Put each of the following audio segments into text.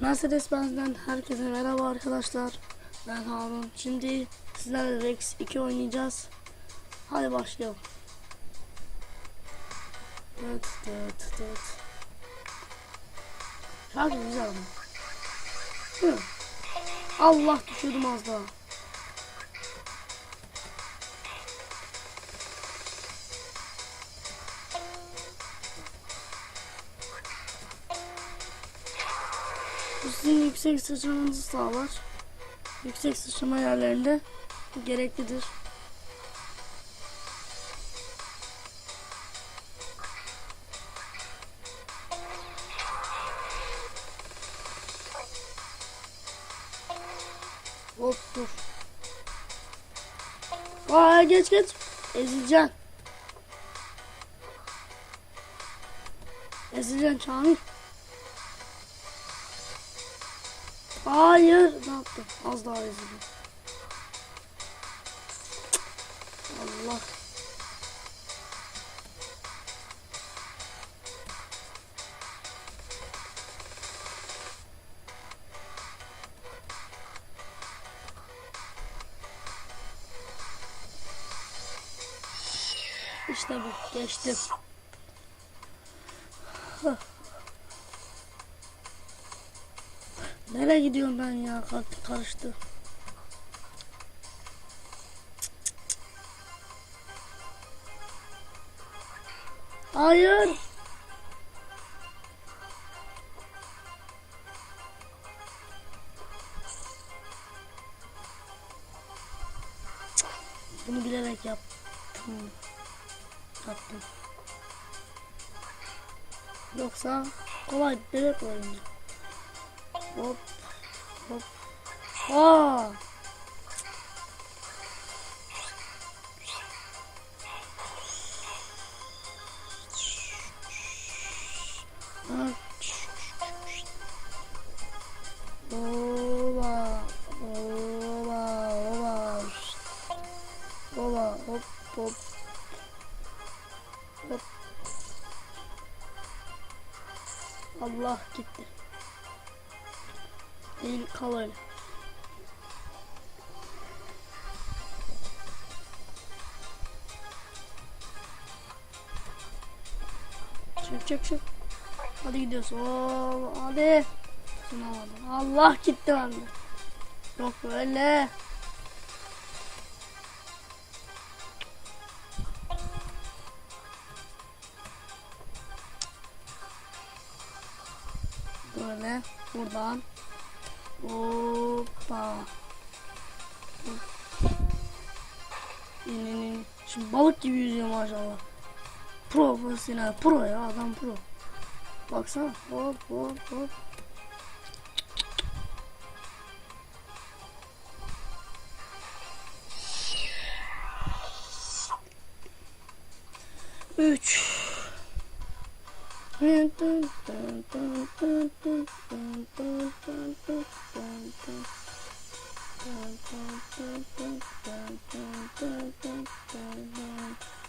Mercedes Benz'den herkese merhaba arkadaşlar. Ben Harun. Şimdi sizlerle Rex 2 oynayacağız. Hadi başlayalım. Tıt tıt tıt. Şarkı güzel ama. Allah düşürdüm az daha. Sizin yüksek sıçramanızı sağlar. Yüksek sıçrama yerlerinde gereklidir. Hop dur. Aa geç geç. Ezileceksin. Ezileceksin Kamil. Hayır. Ne yaptım? Az daha ezildim. Allah. İşte bu. Geçtim. Hah. Nereye gidiyorum ben ya? Kar- karıştı. Hayır. Bunu bilerek yaptım. Yaptım. Yoksa kolay bebek oyunu. Hop. Hop. Aa. Ha. Oba. Hop hop. Hop. Allah gitti. Kal öyle. Çık çık çık. Hadi gidiyoruz. Oo, hadi. Sunamadım. Allah gitti bende. Yok böyle. Böyle buradan Hoppa. Şimdi balık gibi yüzüyor maşallah. Profesyonel, pro ya adam pro. Baksana hop hop hop. Üç.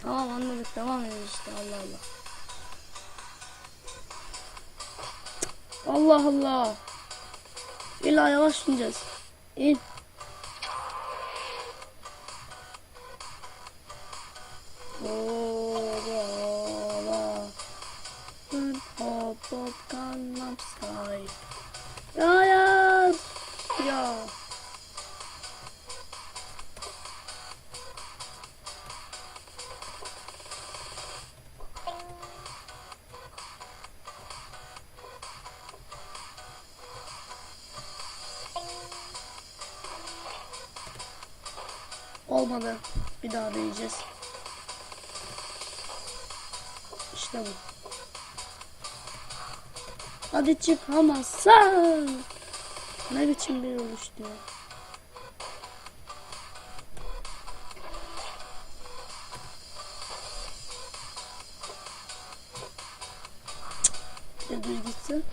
Tamam anladık devam ediyoruz işte Allah Allah. Allah Allah. İlla yavaş ineceğiz. İn. Oba. Style. Ya ya. Ya. Olmadı. Bir daha deneyeceğiz. İşte bu. Hadi çıkamazsan. Ne biçim bir oluştu ya. Ya düz gitsin.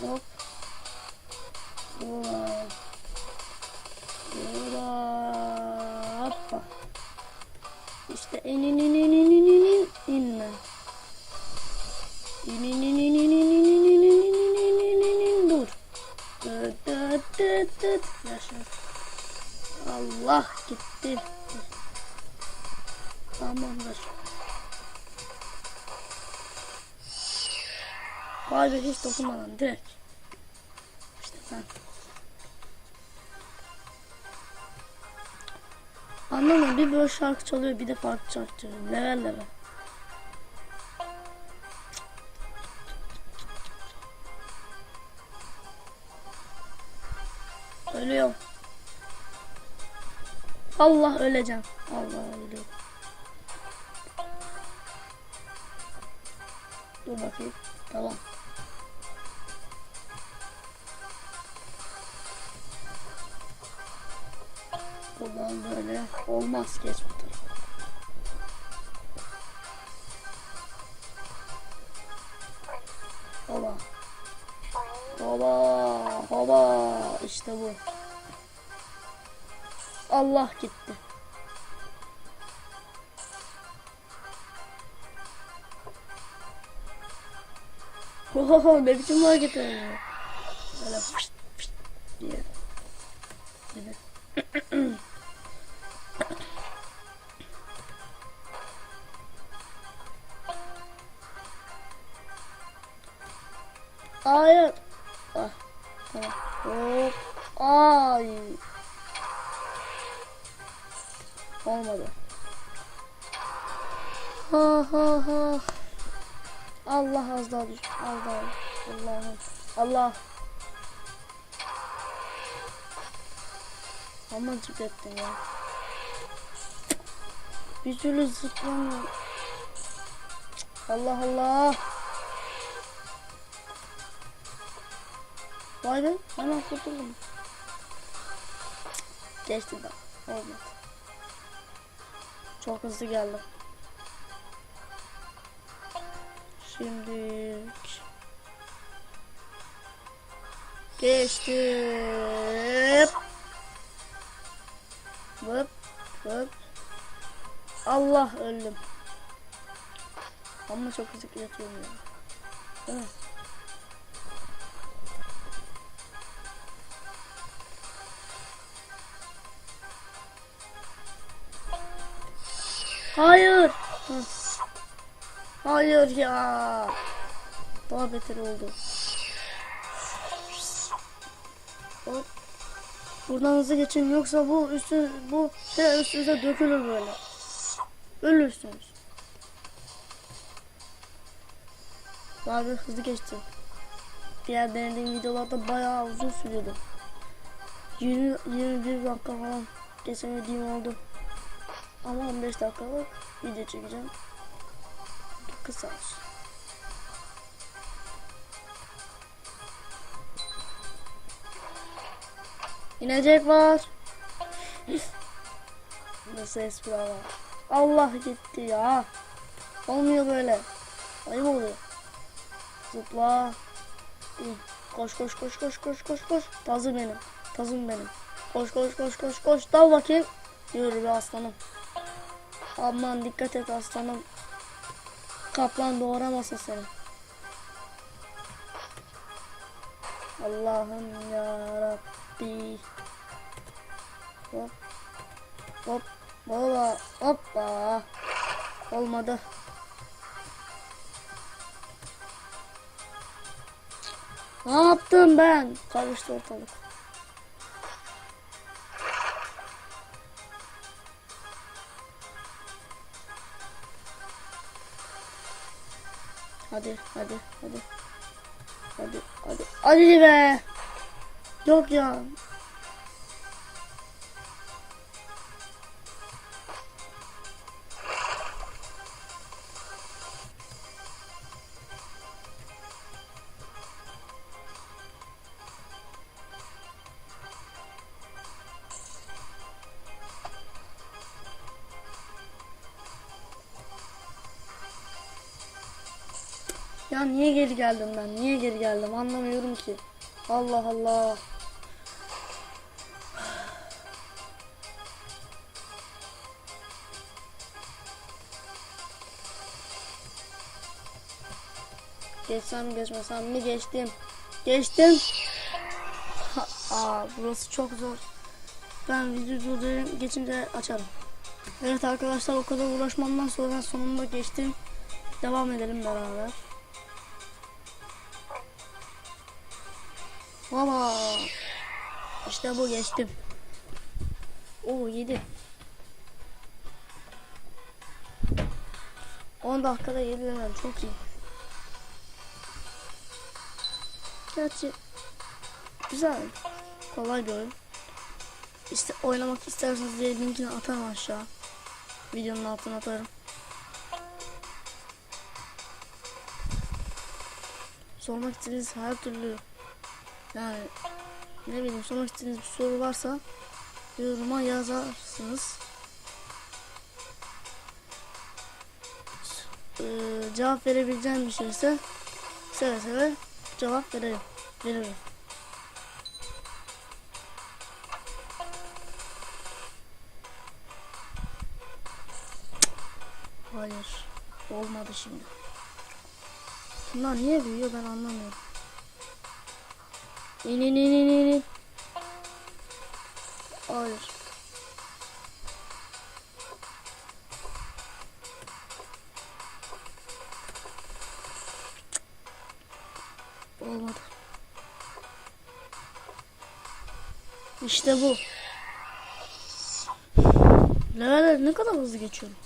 Hop. Hop. Tamamdır. Vay be hiç dokunmadan direkt. İşte ben. Anlamadım bir böyle şarkı çalıyor bir de farklı şarkı çalıyor. Level level. Ölüyorum. Allah öleceğim. Allah ölüyorum. Dur bakayım. Tamam. Buradan böyle olmaz geç bu tarafa. Hoba. Hoba. Hoba. İşte bu. Allah gitti. Oho ne biçim hareket ediyor. Böyle fışt fışt diye. Gibi. Hayır. Ah, tamam. Hop. Ay. Olmadı. Ha ha ha. Allah az daha düş. Az daha. Allah. Ama ettin ya. Bir türlü zıplamıyor. Allah Allah. Vay be hemen kurtuldum. Geçti de olmadı. Çok hızlı geldim. Şimdi geçtim. Vıp vıp. Allah öldüm. Ama çok hızlı yatıyorum ya. Hayır. Hayır ya. Daha beter oldu. Hop. Buradan hızlı geçin yoksa bu üstü bu şey üstünüze dökülür böyle. Ölürsünüz. Daha hızlı geçtim. Diğer denediğim videolarda bayağı uzun sürüyordu. 20 21 dakika falan geçemediğim oldu. Ama 15 dakikalık video çekeceğim. Kısa olsun. İnecek var. Nasıl espri var. Allah gitti ya. Olmuyor böyle. Ayıp oluyor. Zıpla. Koş koş koş koş koş koş koş. Tazı benim. Tazım benim. Koş koş koş koş koş. Dal bakayım. Yürü be aslanım. Aman dikkat et aslanım. Kaplan doğramasın seni. Allah'ım ya Rabbi. Hop. Hop. Baba. Hoppa. Olmadı. Ne yaptım ben? Karıştı ortalık. Hadi hadi hadi. Hadi hadi. Hadi be. Yok ya. Ya niye geri geldim ben? Niye geri geldim? Anlamıyorum ki. Allah Allah. Geçsem geçmesem mi geçtim. Geçtim. Aa burası çok zor. Ben video durdurayım geçince açarım. Evet arkadaşlar o kadar uğraşmamdan sonra sonunda geçtim. Devam edelim beraber. Baba. İşte bu geçtim. Oo 7. 10 dakikada 7 level çok iyi. Gerçi güzel. Kolay bir oyun. İşte oynamak isterseniz diye linkini atarım aşağı. Videonun altına atarım. Sormak istediğiniz her türlü yani ne bileyim sormak istediğiniz bir soru varsa yoruma yazarsınız. Ee, cevap verebileceğim bir şeyse seve seve cevap veririm. Veririm. Hayır. Olmadı şimdi. Bunlar niye büyüyor ben anlamıyorum. İn in in in in. Hayır. Olmadı. İşte bu. Ne kadar hızlı geçiyorum.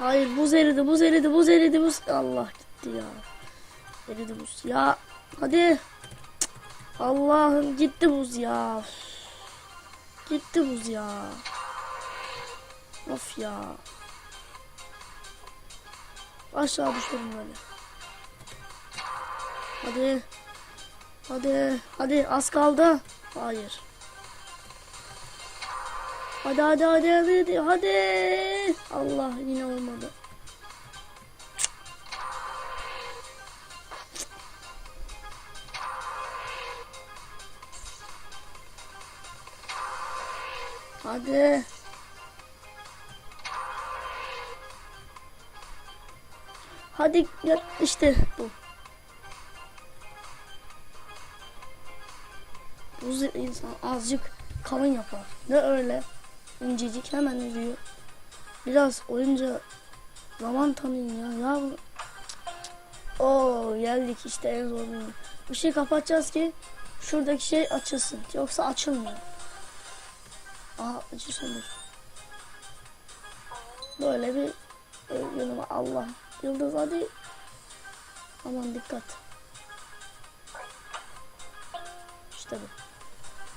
Hayır buz eridi buz eridi buz eridi buz. Allah gitti ya. Eridi buz. Ya hadi. Allah'ım gitti buz ya. Gitti buz ya. Of ya. Aşağı düşelim böyle. Hadi. Hadi. Hadi az kaldı. Hayır. Hadi hadi hadi hadi hadi. Allah yine olmadı. Hadi. Hadi ya işte bu. Buz insan azıcık kalın yapar. Ne öyle incecik hemen eriyor. Biraz oyunca zaman tanıyın ya. Ya. Oo geldik işte en zor bölüm. Bu şeyi kapatacağız ki şuradaki şey açılsın. Yoksa açılmıyor. Aa açılsın. Böyle bir yanıma Allah. Yıldız hadi. Aman dikkat. İşte bu.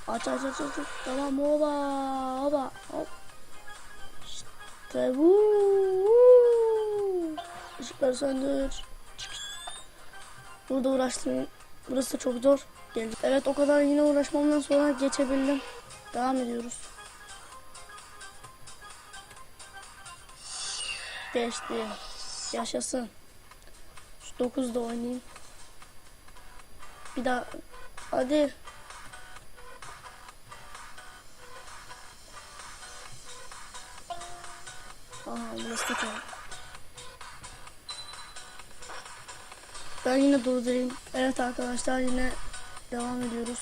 Aç aç aç aç. Tamam oba oba hop. İşte bu. Işıkları söndür. Burada uğraştım. Burası çok zor. Geldik. Evet o kadar yine uğraşmamdan sonra geçebildim. Devam ediyoruz. Geçti. Yaşasın. Şu 9'da oynayayım. Bir daha. Hadi. Tamam. Ben yine durdurayım. Evet arkadaşlar yine devam ediyoruz.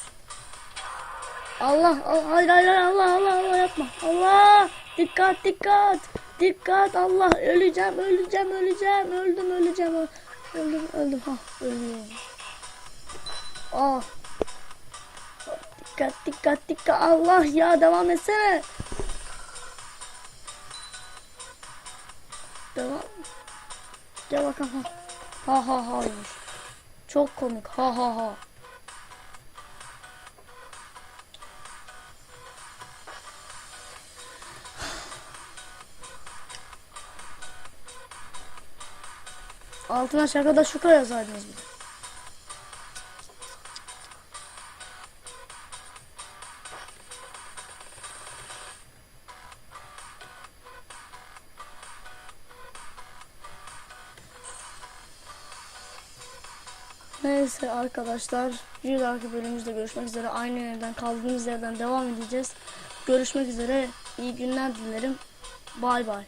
Allah, Allah hayır hayır, Allah Allah Allah yapma. Allah dikkat dikkat. Dikkat Allah öleceğim öleceğim öleceğim öldüm öleceğim öldüm öldüm ha ölüyorum. Ah. Dikkat dikkat dikkat Allah ya devam etsene. Devam. Gel bakalım. Ha ha ha. Çok komik. Ha ha ha. Altına şakada şuka yazaydınız bir Neyse arkadaşlar bir dahaki bölümümüzde görüşmek üzere. Aynı yerden kaldığımız yerden devam edeceğiz. Görüşmek üzere. İyi günler dilerim. Bay bay.